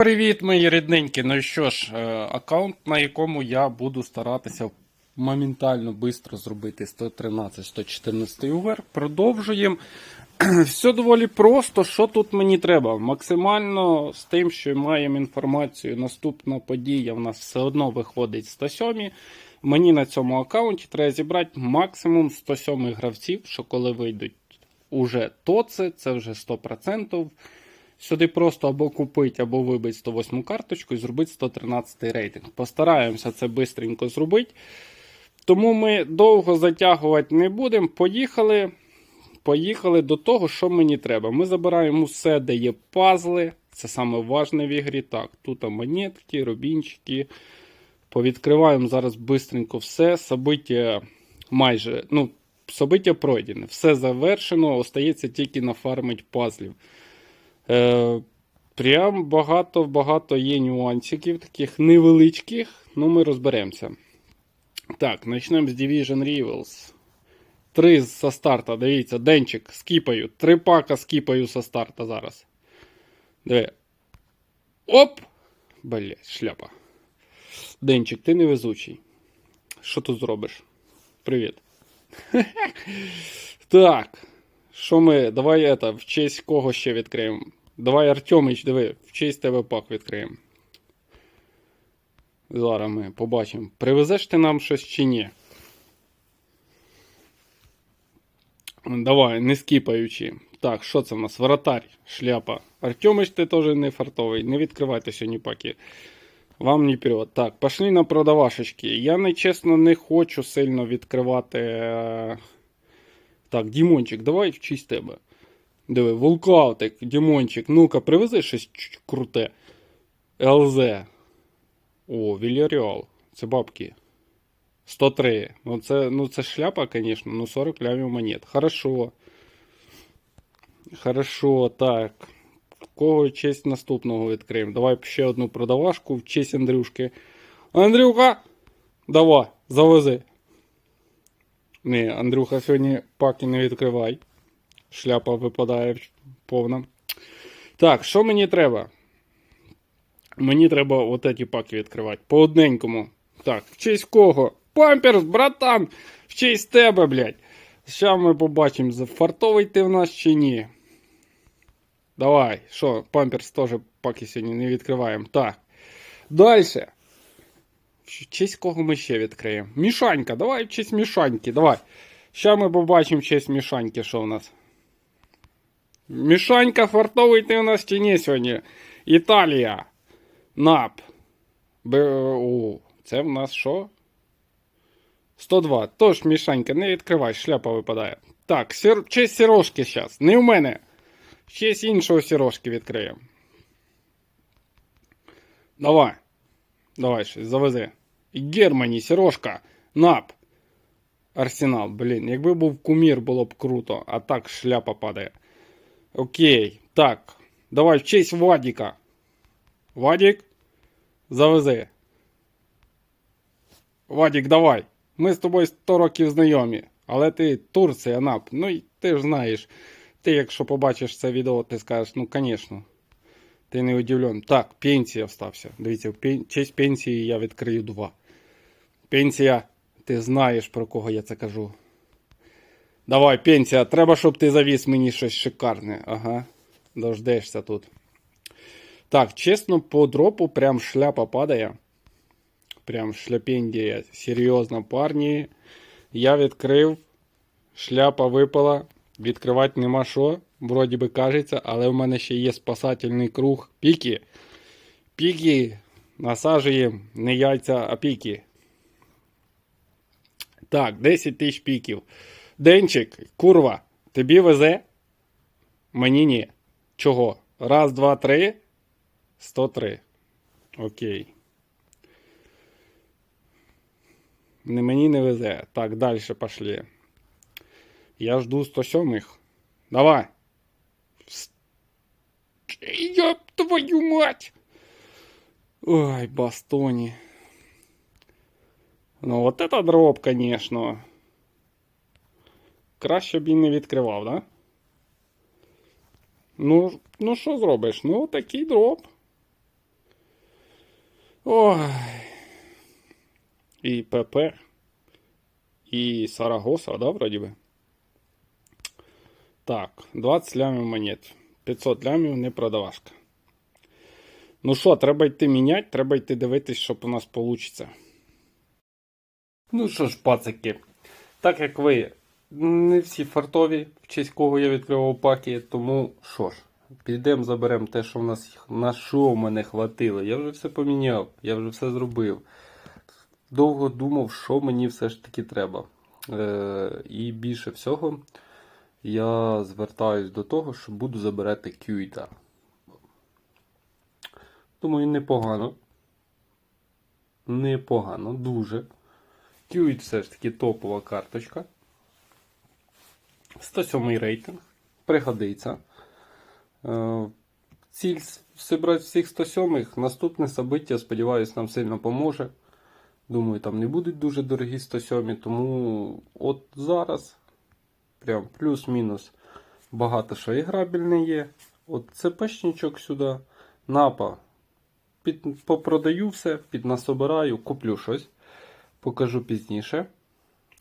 Привіт, мої рідненькі. Ну що ж, е, аккаунт, на якому я буду старатися моментально швидко зробити 113-114 увер. Продовжуємо. Все доволі просто. Що тут мені треба? Максимально з тим, що маємо інформацію, наступна подія в нас все одно виходить 107. Мені на цьому аккаунті треба зібрати максимум 107 гравців, що коли вийдуть уже тоци, це вже 100%. Сюди просто або купити, або вибити 108 карточку і зробити 113 рейтинг. Постараємося це швидко зробити. Тому ми довго затягувати не будемо. Поїхали. Поїхали до того, що мені треба. Ми забираємо все, де є пазли. Це саме важне в ігрі. Так, тут монетки, рубінчики. Повідкриваємо зараз швидко все. Собиття майже, ну, собиття пройдене. Все завершено, остається тільки нафармить пазлів. Е, Прям багато-багато є нюансиків, таких невеличких, ну ми розберемося. Так, почнемо з Division Rivals. Три со старта, дивіться, денчик скіпаю. Три пака скіпаю со старта зараз. Диви. Оп! Блять, шляпа. Денчик, ти невезучий. Що тут зробиш? Привіт. Так. Що ми. Давай это, в честь кого ще відкриємо? Давай, Артемич, диви, в честь тебе пак відкриємо. Зараз ми побачимо. Привезеш ти нам щось чи ні? Давай, не скіпаючи. Так, що це в нас? Воротарь, шляпа. Артемич, ти теж не фартовий. Не відкривайте сьогодні паки. Вам не вперед. Так, пошли на продавашечки. Я не чесно не хочу сильно відкривати. е, Так, Дімончик, давай в честь тебе. Диви, вулкаутик, Дімончик. Ну-ка, привези щось круте. ЛЗ. О, Вільяріал. Це бабки. 103. Ну це, ну це шляпа, звісно, ну 40 лямів монет. Хорошо. Хорошо, так. Кого честь наступного відкриємо? Давай ще одну продавашку в честь Андрюшки. Андрюха! Давай, завези. Ні, Андрюха сьогодні паки не відкривай. Шляпа випадає повна. Так, що мені треба? Мені треба от ці паки відкривати. По одненькому. Так, в честь кого? Памперс, братан! В честь тебе, блядь. Зараз ми побачимо, зафартовий ти в нас чи ні. Давай, що, памперс теж паки сьогодні не відкриваємо. Так. Далі. В честь кого ми ще відкриємо? Мішанька, давай в честь мішаньки, давай. Зараз ми побачимо в честь мішаньки, що у нас. Мішанька, фартовий ти у нас чи ні сьогодні? Італія. НАП. Б... О, це в нас що? 102. Тож, Мішанька, не відкривай, шляпа випадає. Так, сір... честь сірошки зараз. Не в мене. Честь іншого сірошки відкриємо. Давай. Давай щось, завези. Германі, сірошка. НАП. Арсенал, блін, якби був кумір, було б круто, а так шляпа падає. Окей, так. Давай в честь Вадіка. Вадік, завези. Вадік, давай. Ми з тобою 100 років знайомі. Але ти Турція, НАП. Ну і ти ж знаєш. Ти, якщо побачиш це відео, ти скажеш, ну, звісно. Ти не удивлен. Так, пенсія встався. Дивіться, в пен... честь пенсії я відкрию два. Пенсія, ти знаєш, про кого я це кажу. Давай, пенсія, треба, щоб ти завіз мені щось шикарне. Ага. Дождешся тут. Так, чесно, по дропу прям шляпа падає. Прям шляпендія. Серйозно, парні. Я відкрив. Шляпа випала. Відкривати нема що. Вроді би кажеться, але в мене ще є спасательний круг. Піки. Піки. Насаджуємо не яйця, а піки. Так, 10 тисяч піків. Денчик, курва, тобі везе? Мені ні. Чого? Раз, два, три. 103. Окей. Не мені не везе. Так, далі пошли. Я жду 107 Давай. Ёб твою мать! Ой, бастони. Ну, вот это дроп, конечно. Краще б і не відкривав, да? Ну, ну що зробиш? Ну, такий дроп. Ой. І ПП. І Сарагоса, да, вроді би? Так, 20 лямів монет. 500 лямів не продавашка. Ну що, треба йти міняти, треба йти дивитись, що у нас вийде. Ну що ж, пацики, так як ви не всі фартові, в честь кого я відкривав паки, тому що ж, підемо заберемо те, що в нас на що мене хватило. Я вже все поміняв, я вже все зробив. Довго думав, що мені все ж таки треба. Е, і більше всього я звертаюсь до того, що буду забирати кюйта. Думаю, непогано. Непогано, дуже. Кюйт все ж таки топова карточка. 107 рейтинг. Пригодиться. Е, Ціль зібрати всіх 107 Наступне собиття, сподіваюсь, нам сильно поможе. Думаю, там не будуть дуже дорогі 107 тому от зараз прям плюс-мінус багато що іграбельне є. От цепешничок сюди, напа. Під, попродаю все, піднасобираю, куплю щось. Покажу пізніше.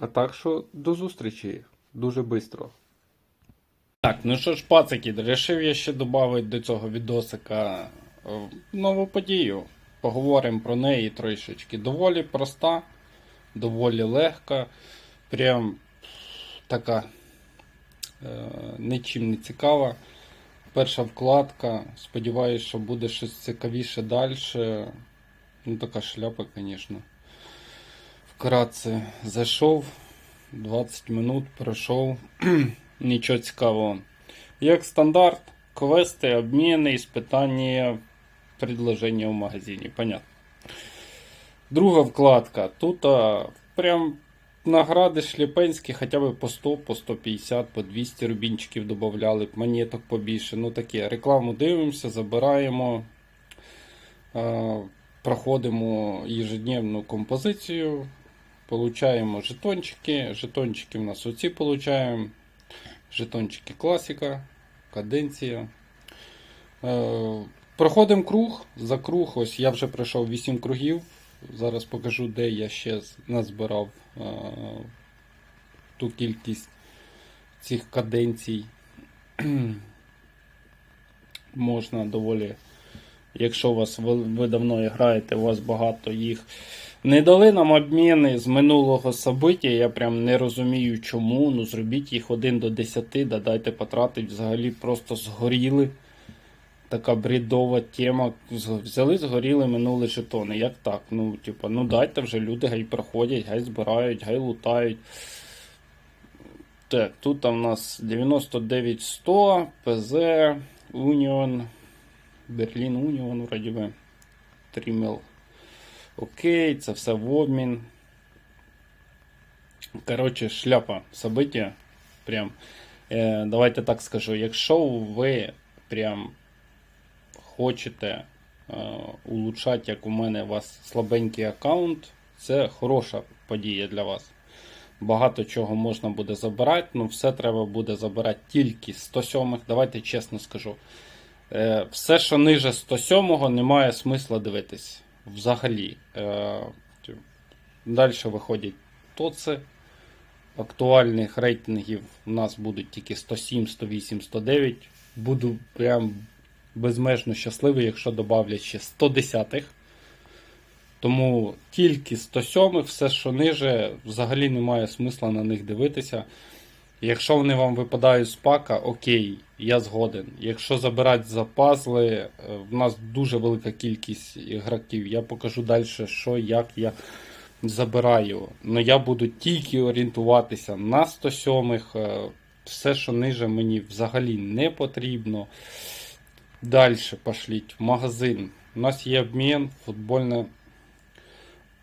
А так що до зустрічі дуже швидко. Так, ну що ж, пацики, вирішив я ще додати до цього відосика е, нову подію. Поговоримо про неї трошечки. Доволі проста, доволі легка, прям така е, нічим не цікава. Перша вкладка. Сподіваюсь, що буде щось цікавіше далі. Ну, така шляпа, звісно. Вкратце зайшов, 20 минут пройшов. Нічого цікавого. Як стандарт, квести, обміни, іспитання, предложення в магазині. Понятно. Друга вкладка. Тут а, прям награди шліпенські хоча б по 100, по 150, по 200 рубінчиків додавали, монеток побільше. Ну таке. Рекламу дивимося, забираємо. А, проходимо ежедневну композицію. Получаємо жетончики. Жетончики в нас оці получаємо. Жетончики класика, каденція. Е, проходимо круг. За круг, ось я вже пройшов 8 кругів. Зараз покажу, де я ще назбирав е, ту кількість цих каденцій. Можна доволі, якщо вас ви, давно граєте, у вас багато їх. Не дали нам обміни з минулого собиття, я прям не розумію чому. Ну зробіть їх 1 до 10, да дайте потратить, взагалі просто згоріли. Така бредова тема. Взяли, згоріли минулі жетони. Як так? Ну, типа, ну дайте вже люди гай проходять, гай збирають, гай лутають. Так, тут у нас 99-100, ПЗ, Уніон, Берлін Уніон, вроді би. Трімел. Окей, це все в обмін. Коротше, шляпа собиття. Прям. Е, давайте так скажу. Якщо ви прям хочете е, улучшати, як у мене у вас слабенький аккаунт, це хороша подія для вас. Багато чого можна буде забирати, ну все треба буде забирати тільки з 107 Давайте чесно скажу. Е, все, що ниже 107-го, немає смисла дивитись. Взагалі. Е, Далі виходять тоци. Актуальних рейтингів у нас будуть тільки 107, 108, 109. Буду прям безмежно щасливий, якщо додавлять ще 110-х. Тому тільки 107 все, що ниже, взагалі немає смисла на них дивитися. Якщо вони вам випадають з пака, окей, я згоден. Якщо забирати за пазли, е, в нас дуже велика кількість ігроків. Я покажу далі, що, як я забираю. Но я буду тільки орієнтуватися на 107-х. е, Все, що ниже, мені взагалі не потрібно. Далі пошліть магазин. У нас є обмін, футбольне,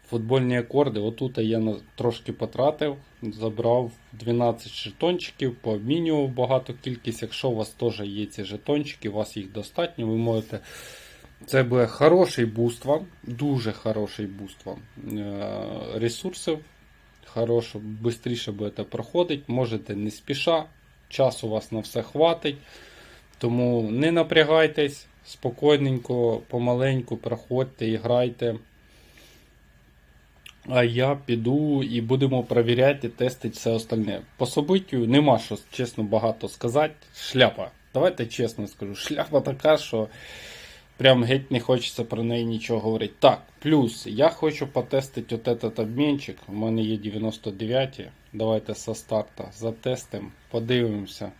футбольні акорди. Отут я трошки потратив, забрав 12 жетончиків, пообмінював багато кількість. Якщо у вас теж є ці жетончики, у вас їх достатньо, ви можете. Це буде хороший буст вам, дуже хороший буст вам е, ресурсів. Хорошо, швидше будете проходити, можете не спіша, час у вас на все хватить. Тому не напрягайтесь, спокійненько, помаленьку проходьте і грайте. А я піду і будемо перевіряти, тестити все остальне. По собиттю нема що чесно багато сказати. Шляпа. Давайте чесно скажу. Шляпа така, що прям геть не хочеться про неї нічого говорити. Так, плюс я хочу потестити от этот обмінчик. У мене є 99. Давайте со старта затестимо, подивимося,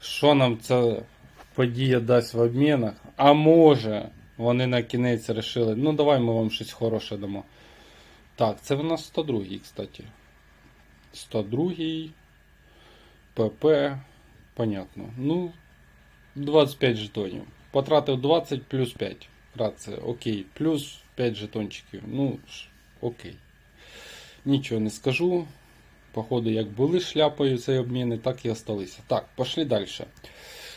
що нам ця подія дасть в обмінах. А може, вони на кінець вирішили, ну давай ми вам щось хороше дамо. Так, це в нас 102, кстати. 102, ПП. Понятно. Ну, 25 жетонів. Потратив 20 плюс 5. Рація, окей. Плюс 5 жетончиків. Ну, окей. Нічого не скажу. Походу, як були шляпою ці обміни, так і осталися. Так, пошли далі.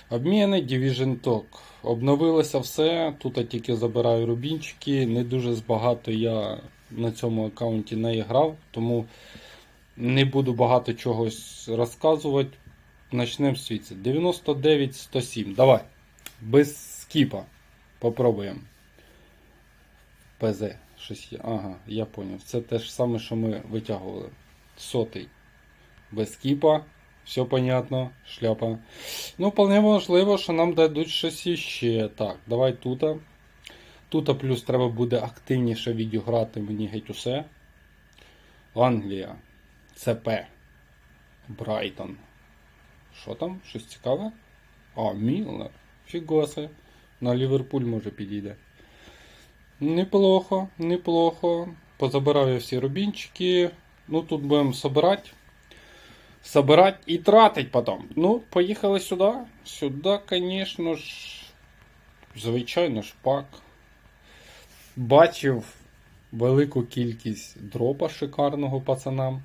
Обміни, Division Talk. Обновилося все. Тут я тільки забираю рубінчики. Не дуже збагато я на цьому аккаунті не грав, тому не буду багато чогось розказувати. Начнемо з світі. 99-107. Давай. Без скіпа. Попробуємо. ПЗ. Щось є. Ага, я поняв. Це те ж саме, що ми витягували. Сотий. Без скіпа. Все понятно. Шляпа. Ну, вполне можливо, що нам дадуть щось іще. Так, давай тут. Тут плюс треба буде активніше відіграти мені геть усе. Англія. ЦП. Брайтон. Що там? Щось цікаве? А, Мілнер. Фігоси. На Ліверпуль може підійде. Неплохо, неплохо. Позабираю я всі рубінчики. Ну, тут будемо собирати. Собирать і тратить потім. Ну, поїхали сюди. Сюди, звісно ж. Звичайно ж, пак. Бачив велику кількість дропа шикарного пацанам.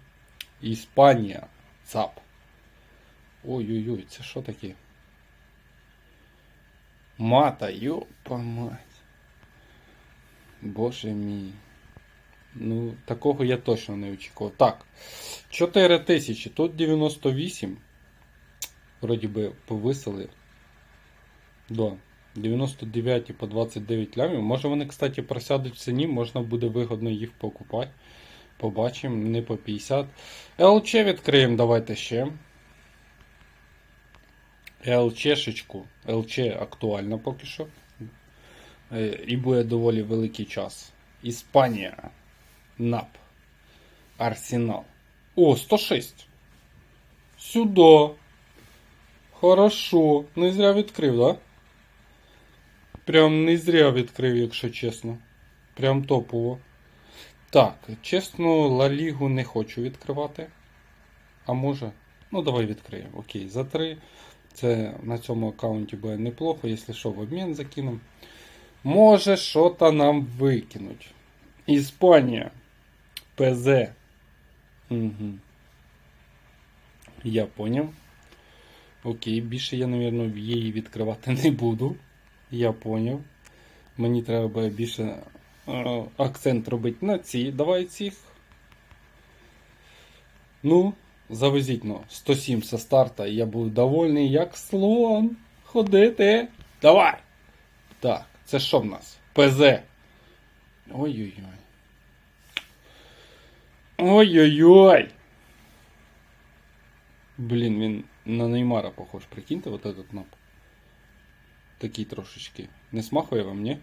Іспанія. ЦАП. Ой-ой-ой, це що таке? Мата, йопа мать. Боже мій. Ну, такого я точно не очікував. Так. 4 тисячі. Тут 98. Вроді би повисили. Да. 99 по 29 лямів. Може вони, кстати, просядуть в ціні, можна буде вигодно їх покупати. Побачимо, не по 50. ЛЧ відкриємо, давайте ще. ЛЧшечку. ЛЧ актуальна поки що. Е, І буде доволі великий час. Іспанія. НАП. Арсенал. О, 106. Сюди. Хорошо. Не зря відкрив, да? Прям не зря відкрив, якщо чесно. Прям топово. Так, чесно, Ла Лігу не хочу відкривати. А може? Ну, давай відкриємо. Окей, за 3. Це на цьому аккаунті буде неплохо, якщо що, в обмін закинемо. Може, що-то нам викинуть. Іспанія. ПЗ. Угу. Я поняв. Окей, більше я, мабуть, її відкривати не буду. Я поняв. Мені треба більше е, акцент робити на ці. Давай цих. Ну, завезіть ну, 107 со старта, я буду довольний, як слон. Ходити. Давай! Так, це що в нас? ПЗ. Ой-ой-ой. Ой-ой-ой. Блін, він на Неймара похож. Прикиньте, вот этот нап. Такий трошечки. Не смахує вам, ні?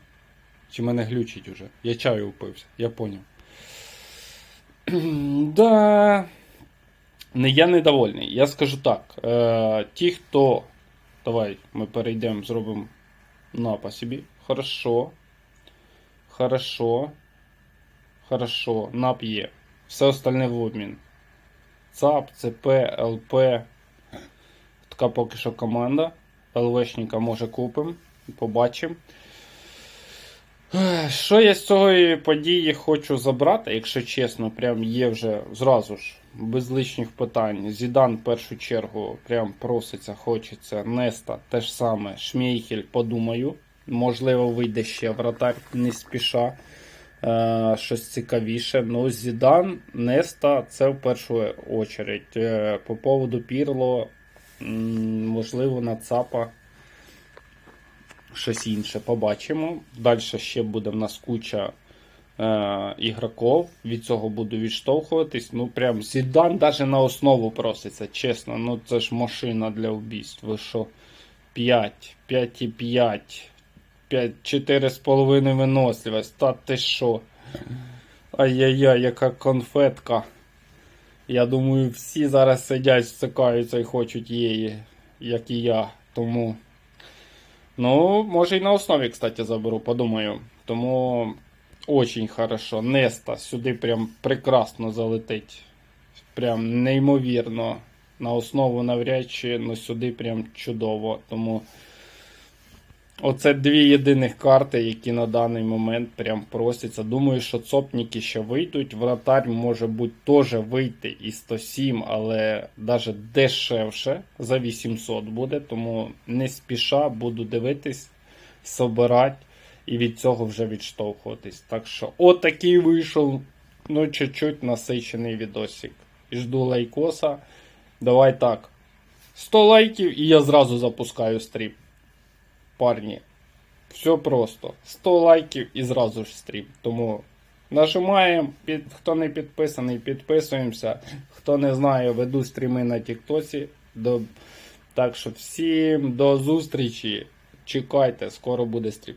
Чи мене глючить уже? Я чаю упився, я поняв. да. Не, я недовольний. Я скажу так. Е, ті, хто. Давай ми перейдемо, зробимо напа собі. Хорошо. Хорошо. Хорошо. Нап є. Все остальне в обмін. ЦАП, ЦП, ЛП. Така поки що команда. ЛВшника може купимо. Побачимо. Що я з цієї події хочу забрати, якщо чесно, прям є вже зразу ж, без лишніх питань. Зідан в першу чергу прям проситься, хочеться. Неста те ж саме. Шмейхель, подумаю. Можливо, вийде ще вратар, не спіша. Е, щось цікавіше. Ну, Зідан, Неста це в першу очередь. Е, по поводу Пірло, можливо, на ЦАПа. щось інше побачимо. Далі ще буде в нас куча е, ігроків. Від цього буду відштовхуватись. Ну, прям Зідан навіть на основу проситься, чесно. Ну це ж машина для вбійств. Ви що? 5, 5,5, 4,5 виносливість. Та ти що? Ай-яй-яй, яка конфетка. Я думаю, всі зараз сидять, стикаються і хочуть її, як і я. Тому. Ну, може і на основі, кстати, заберу, подумаю. Тому очень хорошо. Неста сюди прям прекрасно залетить. Прям неймовірно. На основу навряд чи, ну сюди прям чудово. Тому оце дві єдиних карти, які на даний момент прям просяться. Думаю, що цопніки ще вийдуть. Вратарь може бути теж вийти і 107, але навіть дешевше за 800 буде. Тому не спіша буду дивитись, собирати і від цього вже відштовхуватись. Так що, отакий вийшов, ну, чуть-чуть насичений відосик. Жду лайкоса. Давай так. 100 лайків і я зразу запускаю стрім. Парні. Все просто. 100 лайків і зразу ж стрім. Тому нажимаємо. Під, хто не підписаний, підписуємося. Хто не знає, веду стріми на Тіктосі. До... Так що всім до зустрічі. Чекайте, скоро буде стрім.